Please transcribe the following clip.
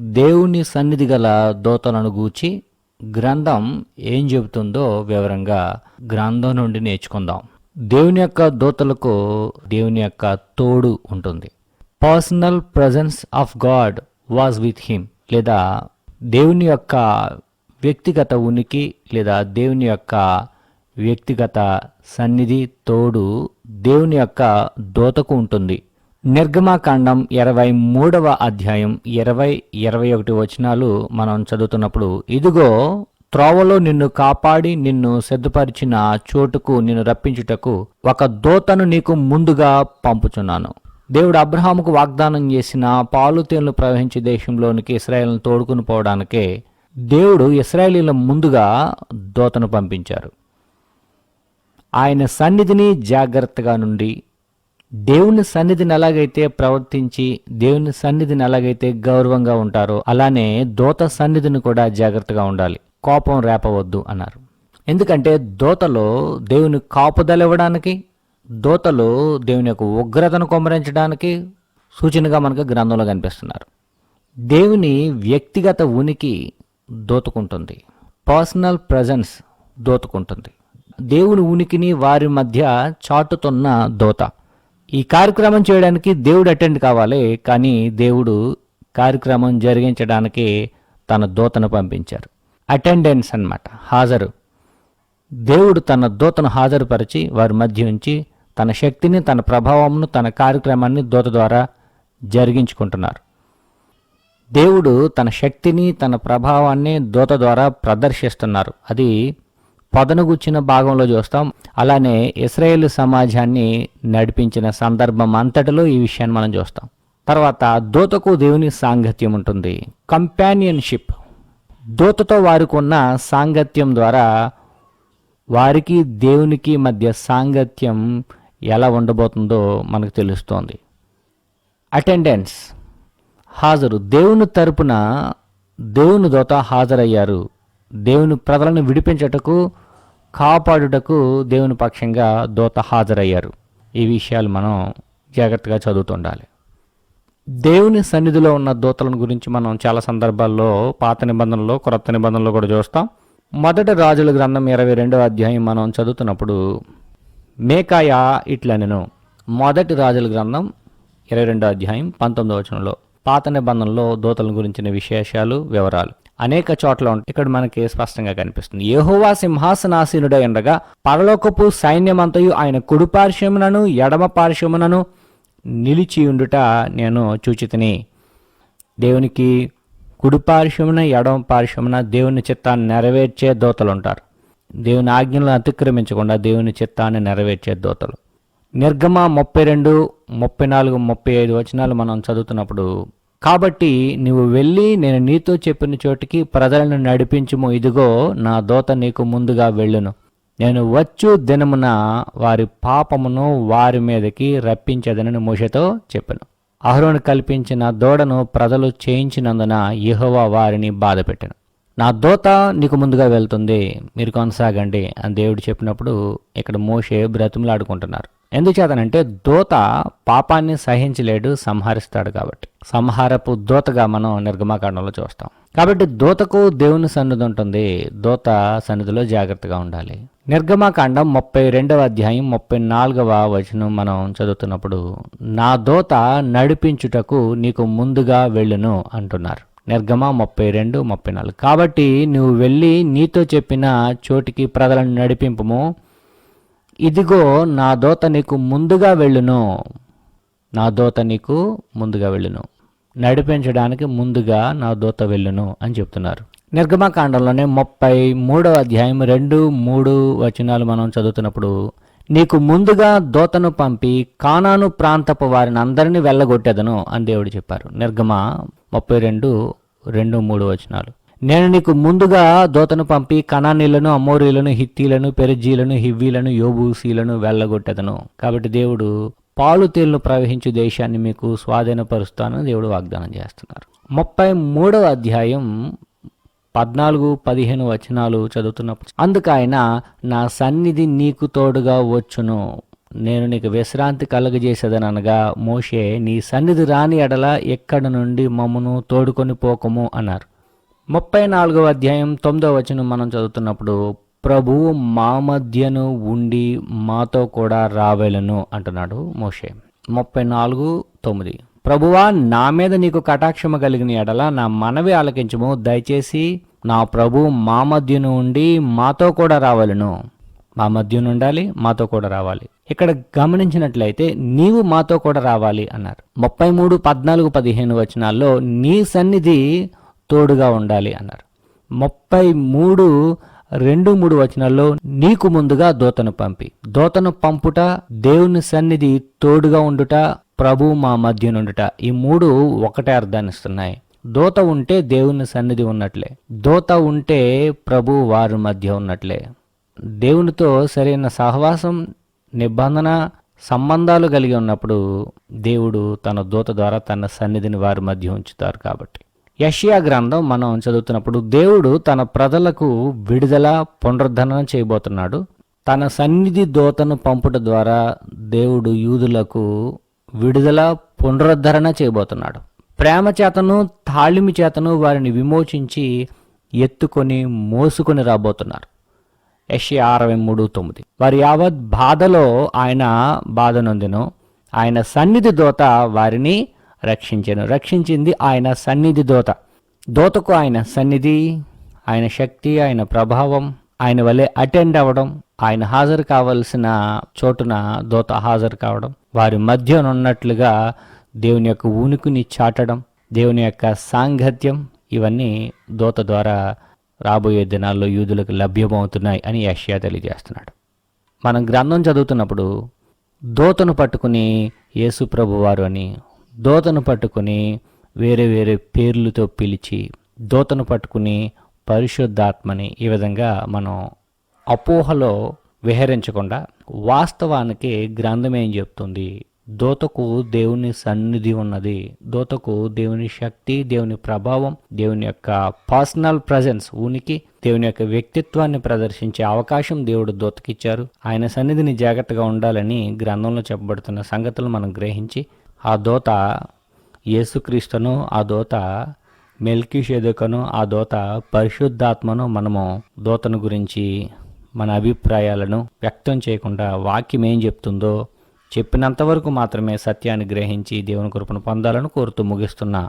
దేవుని సన్నిధి గల దోతలను గూర్చి గ్రంథం ఏం చెబుతుందో వివరంగా గ్రంథం నుండి నేర్చుకుందాం. దేవుని యొక్క దోతలకు దేవుని యొక్క తోడు ఉంటుంది. Personal presence of God was with him లేదా దేవుని యొక్క వ్యక్తిగత ఉనికి లేదా దేవుని యొక్క వ్యక్తిగత సన్నిధి తోడు దేవుని యొక్క దోతకు ఉంటుంది. నిర్గమాకాండం ఇరవై మూడవ అధ్యాయం ఇరవై ఇరవై ఒకటి వచనాలు మనం చదువుతున్నప్పుడు ఇదిగో త్రోవలో నిన్ను కాపాడి నిన్ను సిద్ధపరిచిన చోటుకు నిన్ను రప్పించుటకు ఒక దోతను నీకు ముందుగా పంపుచున్నాను. దేవుడు అబ్రహాముకు వాగ్దానం చేసిన పాలు తేళ్ళు ప్రవహించే దేశంలోనికి ఇస్రాయేల్ను తోడుకుని పోవడానికే దేవుడు ఇస్రాయలీల ముందుగా దోతను పంపించారు. ఆయన సన్నిధిని జాగ్రత్తగా నుండి దేవుని సన్నిధిని ఎలాగైతే ప్రవర్తించి దేవుని సన్నిధిని ఎలాగైతే గౌరవంగా ఉంటారో అలానే దోత సన్నిధిని కూడా జాగ్రత్తగా ఉండాలి. కోపం రేపవద్దు అన్నారు. ఎందుకంటే దోతలో దేవుని కాపుదలివ్వడానికి దోతలు దేవుని యొక్క ఉగ్రతను కొమ్మరించడానికి సూచనగా మనకు గ్రంథంలో కనిపిస్తున్నారు. దేవుని వ్యక్తిగత ఉనికి దోతుకుంటుంది. Personal presence దోతుకుంటుంది. దేవుని ఉనికిని వారి మధ్య చాటుతున్న దోత. ఈ కార్యక్రమం చేయడానికి దేవుడు అటెండ్ కావాలి కానీ దేవుడు కార్యక్రమం జరిగించడానికి తన దూతను పంపించారు. అటెండెన్స్ అన్నమాట హాజరు. దేవుడు తన దూతను హాజరుపరిచి వారి మధ్య ఉంచి తన శక్తిని తన ప్రభావంను తన కార్యక్రమాన్ని దూత ద్వారా జరిగించుకుంటున్నారు. దేవుడు తన శక్తిని తన ప్రభావాన్ని దూత ద్వారా ప్రదర్శిస్తున్నారు. అది పొదనుగుచ్చిన భాగంలో చూస్తాం. అలానే ఇస్రాయేల్ సమాజాన్ని నడిపించిన సందర్భం అంతటిలో ఈ విషయాన్ని మనం చూస్తాం. తర్వాత దూతకు దేవుని సాంగత్యం ఉంటుంది. కంపానియన్షిప్ దూతతో వారికి ఉన్న సాంగత్యం ద్వారా వారికి దేవునికి మధ్య సాంగత్యం ఎలా ఉండబోతుందో మనకు తెలుస్తోంది. అటెండెన్స్ హాజరు. దేవుని తరపున దేవుని దూత హాజరయ్యారు. దేవుని ప్రజలను విడిపించటకు కాపాడుటకు దేవుని పక్షంగా దోత హాజరయ్యారు. ఈ విషయాలు మనం జాగ్రత్తగా చదువుతుండాలి. దేవుని సన్నిధిలో ఉన్న దూతలను గురించి మనం చాలా సందర్భాల్లో పాత నిబంధనలో క్రొత్త నిబంధనలో కూడా చూస్తాం. మొదటి రాజుల గ్రంథం ఇరవై రెండవ అధ్యాయం మనం చదువుతున్నప్పుడు మేకాయ ఇట్లనెను. మొదటి రాజుల గ్రంథం ఇరవై రెండో అధ్యాయం పంతొమ్మిదవ వచనంలో పాత నిబంధనలో దూతల గురించిన విశేషాలు వివరాలు. అనేక చోట్ల ఉంటాయి ఇక్కడ మనకి స్పష్టంగా కనిపిస్తుంది. యహోవా సింహాసనాసీనుడై ఉండగా పరలోకపు సైన్యమంతయు ఆయన కుడి పార్శ్వమునను ఎడమ పార్శ్వమునను నిలిచియుండుట నేను చూచితిని. దేవునికి కుడి పార్శ్వమున ఎడమ పార్శ్వమున దేవుని చిత్తాన్ని నెరవేర్చే దోతలు ఉంటారు దేవుని ఆజ్ఞలను అతిక్రమించకుండా దేవుని చిత్తాన్ని నెరవేర్చే దోతలు. నిర్గమ ముప్పై రెండు ముప్పై నాలుగు ముప్పై ఐదు వచనాలు మనం చదువుతున్నప్పుడు కాబట్టి నువ్వు వెళ్ళి నేను నీతో చెప్పిన చోటికి ప్రజలను నడిపించుము. ఇదిగో నా దోత నీకు ముందుగా వెళ్ళును. నేను వచ్చు దినమున వారి పాపమును వారి మీదకి రప్పించదనని మోషతో చెప్పాను. అహరోను కల్పించిన దూడను ప్రజలు చేయించినందున యహోవా వారిని బాధపెట్టాను నా దోత నీకు ముందుగా వెళ్తుంది. మీరు కొనసాగండి అని దేవుడు చెప్పినప్పుడు ఇక్కడ మోషే బ్రతుములాడుకుంటున్నారు. ఎందుచేతనంటే దోత పాపాన్ని సహించలేడు సంహరిస్తాడు కాబట్టి. సంహారపు దోతగా మనం నిర్గమాకాండంలో చూస్తాం. కాబట్టి దూతకు దేవుని సన్నిధి ఉంటుంది. దోత సన్నిధిలో జాగ్రత్తగా ఉండాలి. నిర్గమాకాండం ముప్పై రెండవ అధ్యాయం ముప్పై నాలుగవ వచనం మనం చదువుతున్నప్పుడు నా దోత నడిపించుటకు నీకు ముందుగా వెళ్ళును అంటున్నారు. నిర్గమ ముప్పై రెండు ముప్పై నాలుగు. కాబట్టి నువ్వు వెళ్ళి నీతో చెప్పిన చోటికి ప్రజలను నడిపింపము. ఇదిగో నా దోత నీకు ముందుగా వెళ్ళును. నా దోత నీకు ముందుగా వెళ్ళును. నడిపించడానికి ముందుగా నా దూత వెళ్ళును అని చెప్తున్నారు. నిర్గమకాండంలోనే ముప్పై మూడవ అధ్యాయం రెండు మూడు వచనాలు మనం చదువుతున్నప్పుడు నీకు ముందుగా దోతను పంపి కానాను ప్రాంతపు వారిని అందరినీ వెళ్ళగొట్టేదను అని దేవుడు చెప్పారు. నిర్గమ ముప్పై రెండు రెండు మూడు వచనాలు. నేను నీకు ముందుగా దోతను పంపి కణానీలను అమోరీలను హిత్తీలను పెరిజీలను హివ్వీలను యోబూసీలను వెళ్ళగొట్టెదను. కాబట్టి దేవుడు పాలు తేళ్ళు ప్రవహించు దేశాన్ని మీకు స్వాధీనపరుస్తానని దేవుడు వాగ్దానం చేస్తున్నారు. ముప్పై మూడవ అధ్యాయం పద్నాలుగు పదిహేను వచనాలు చదువుతున్నప్పుడు అందుకు ఆయన నా సన్నిధి నీకు తోడుగా వచ్చును. నేను నీకు విశ్రాంతి కలుగజేసేదనగా మోషే నీ సన్నిధి రాని ఎడల ఎక్కడి నుండి మమ్మను తోడుకొని పోకము అన్నారు. ముప్పై నాలుగవ అధ్యాయం తొమ్మిదవ వచనం మనం చదువుతున్నప్పుడు ప్రభువు మా మధ్యను ఉండి మాతో కూడా రావెలను అంటున్నాడు మోషే. ముప్పై నాలుగు తొమ్మిది. ప్రభువా నా మీద నీకు కటాక్షము కలిగిన ఎడల నా మనవి ఆలకించము. దయచేసి నా ప్రభు మా మధ్యను ఉండి మాతో కూడా రావాలను. మా మధ్యను ఉండాలి మాతో కూడా రావాలి. ఇక్కడ గమనించినట్లయితే నీవు మాతో కూడా రావాలి అన్నారు. ముప్పై మూడు పద్నాలుగు పదిహేను వచనాల్లో నీ సన్నిధి తోడుగా ఉండాలి అన్నారు. ముప్పై మూడు రెండు మూడు వచనాల్లో నీకు ముందుగా దోతను పంపి. దోతను పంపుట దేవుని సన్నిధి తోడుగా ఉండుట ప్రభు మా మధ్య నుండుట. ఈ మూడు ఒకటే అర్థాన్ని ఇస్తున్నాయి. దోత ఉంటే దేవుని సన్నిధి ఉన్నట్లే. దోత ఉంటే ప్రభు వారి మధ్య ఉన్నట్లే. దేవునితో సరైన సహవాసం నిబంధన సంబంధాలు కలిగి ఉన్నప్పుడు దేవుడు తన దూత ద్వారా తన సన్నిధిని వారి మధ్య ఉంచుతారు కాబట్టి. యషియా గ్రంథం మనం చదువుతున్నప్పుడు దేవుడు తన ప్రజలకు విడుదల పునరుద్ధరణ చేయబోతున్నాడు. తన సన్నిధి దోతను పంపుట ద్వారా దేవుడు యూదులకు విడుదల పునరుద్ధరణ చేయబోతున్నాడు. ప్రేమ చేతను తాళిమి చేతను వారిని విమోచించి ఎత్తుకొని మోసుకొని రాబోతున్నారు. యషి అరవై మూడు తొమ్మిది. వారి యావత్ బాధలో ఆయన బాధ నొందెను. ఆయన సన్నిధి దోత వారిని రక్షించెను. రక్షించింది ఆయన సన్నిధి దోత. దోతకు ఆయన సన్నిధి ఆయన శక్తి ఆయన ప్రభావం ఆయన వలె అటెండ్ అవ్వడం ఆయన హాజరు కావలసిన చోటున దోత హాజరు కావడం వారి మధ్యనున్నట్లుగా దేవుని యొక్క ఉనికిని చాటడం దేవుని యొక్క సాంగత్యం ఇవన్నీ దోత ద్వారా రాబోయే దినాల్లో యూదులకు లభ్యమవుతున్నాయి అని యష్యా తెలియజేస్తున్నాడు. మనం గ్రంథం చదువుతున్నప్పుడు దోతను పట్టుకుని యేసు ప్రభువారు అని దోతను పట్టుకుని వేరే వేరే పేర్లతో పిలిచి దోతను పట్టుకుని పరిశుద్ధాత్మని ఈ విధంగా మనం అపోహలో విహరించకుండా వాస్తవానికి గ్రంథం ఏం చెప్తుంది? దోతకు దేవుని సన్నిధి ఉన్నది. దోతకు దేవుని శక్తి దేవుని ప్రభావం దేవుని యొక్క పర్సనల్ ప్రజెన్స్ ఉనికి దేవుని యొక్క వ్యక్తిత్వాన్ని ప్రదర్శించే అవకాశం దేవుడు దోతకిచ్చారు. ఆయన సన్నిధిని జాగ్రత్తగా ఉండాలని గ్రంథంలో చెప్పబడుతున్న సంగతులు మనం గ్రహించి ఆ దోత యేసుక్రీస్తును ఆ దోత మెల్కీషేదుకను ఆ దోత పరిశుద్ధాత్మను మనము దోతను గురించి మన అభిప్రాయాలను వ్యక్తం చేయకుండా వాక్యం ఏం చెప్తుందో చెప్పినంతవరకు మాత్రమే సత్యాన్ని గ్రహించి దేవుని కృపను పొందాలని కోరుతూ ముగిస్తున్నా.